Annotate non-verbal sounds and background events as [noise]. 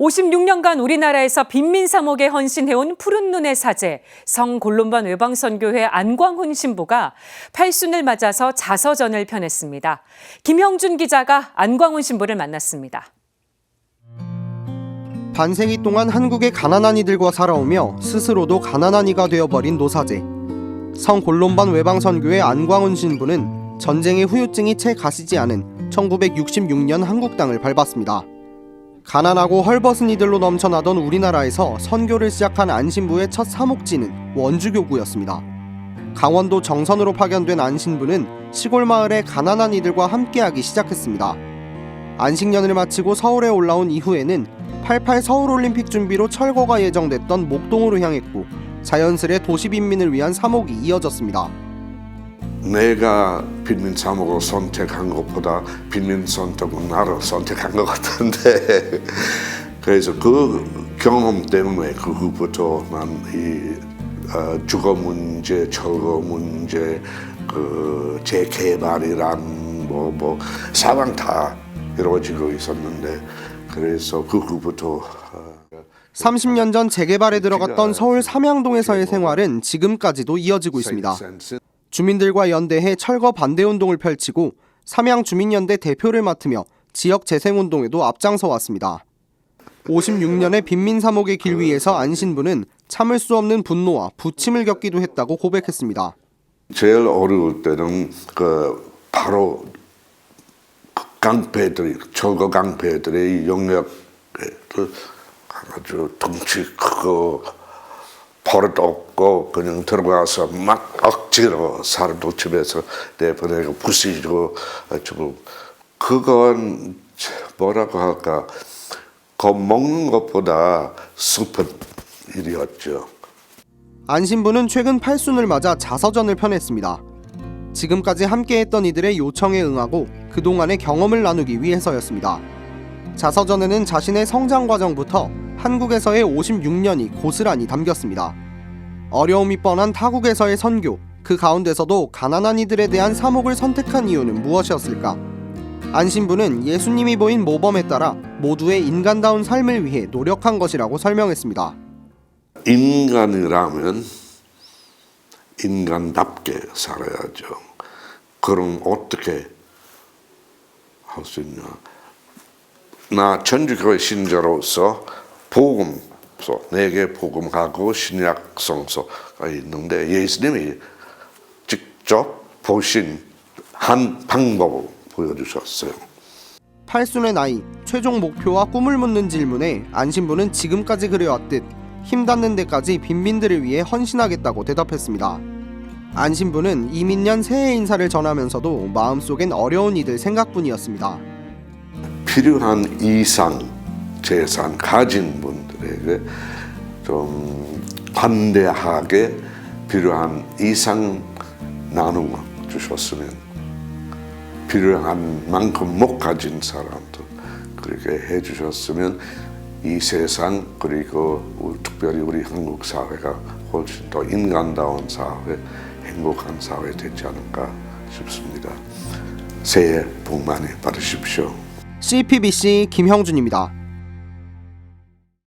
56년간 우리나라에서 빈민 사목에 헌신해온 푸른 눈의 사제 성골론반 외방선교회 안광훈 신부가 팔순을 맞아서 자서전을 펴냈습니다. 김형준 기자가 안광훈 신부를 만났습니다. 반세기 동안 한국의 가난한 이들과 살아오며 스스로도 가난한 이가 되어버린 노사제. 성 골론반 외방선교회 안광훈 신부는 전쟁의 후유증이 채 가시지 않은 1966년 한국 땅을 밟았습니다. 가난하고 헐벗은 이들로 넘쳐나던 우리나라에서 선교를 시작한 안 신부의 첫 사목지는 원주교구였습니다. 강원도 정선으로 파견된 안 신부는 시골 마을의 가난한 이들과 함께하기 시작했습니다. 안식년을 마치고 서울에 올라온 이후에는 88 서울올림픽 준비로 철거가 예정됐던 목동으로 향했고 자연스레 도시 빈민을 위한 사목이 이어졌습니다. 내가 빈민 사목을 선택한 것보다 빈민 선택은 나를 선택한 것 같은데 [laughs] 그래서 그 경험 때문에 그 후부터 난이 어, 주거 문제, 철거 문제, 그 재개발이란 뭐뭐 사방 다 이루어지고 있었는데 그래서 그 후부터 어, 30년 전 재개발에 들어갔던 서울 삼양동에서의 생활은 지금까지도 이어지고 있습니다. 주민들과 연대해 철거 반대 운동을 펼치고 삼양 주민연대 대표를 맡으며 지역 재생 운동에도 앞장서 왔습니다. 56년의 빈민 사목의 길 위에서 안 신부는 참을 수 없는 분노와 부침을 겪기도 했다고 고백했습니다. 제일 어려울 때는 그 바로 그 깡패들이 철거 깡패들의 영역을 아주 덩치 크고 버릇 없고 그냥 들어가서 막 억지로 사람도 집에서 내보내고 부시고 주고 그건 뭐라고 할까 겁 먹는 것보다 슬픈 일이었죠. 안 신부는 최근 팔순을 맞아 자서전을 펴냈습니다. 지금까지 함께했던 이들의 요청에 응하고 그동안의 경험을 나누기 위해서였습니다. 자서전에는 자신의 성장 과정부터 한국에서의 56년이 고스란히 담겼습니다. 어려움이 뻔한 타국에서의 선교, 그 가운데서도 가난한 이들에 대한 사목을 선택한 이유는 무엇이었을까? 안 신부는 예수님이 보인 모범에 따라 모두의 인간다운 삶을 위해 노력한 것이라고 설명했습니다. 인간이라면 인간답게 살아야죠. 그럼 어떻게 할 수 있냐? 나 천주교회 신자로서 복음서 내게 복음하고 신약 성서가 있는데 예수님이 직접 보신 한 방법을 보여주셨어요. 팔순의 나이, 최종 목표와 꿈을 묻는 질문에 안신부는 지금까지 그래왔듯 힘 닿는 데까지 빈민들을 위해 헌신하겠다고 대답했습니다. 안신부는 이민년 새해 인사를 전하면서도 마음속엔 어려운 이들 생각뿐이었습니다. 필요한 이상 재산 가진 분들에게 좀 관대하게 필요한 이상 나누어 주셨으면 필요한 만큼 못 가진 사람도 그렇게 해 주셨으면 이 세상 그리고 우리- 특별히 우리 한국 사회가 훨씬 더 인간다운 사회, 행복한 사회 되지 않을까 싶습니다. 새해 복 많이 받으십시오. CPBC 김형준입니다.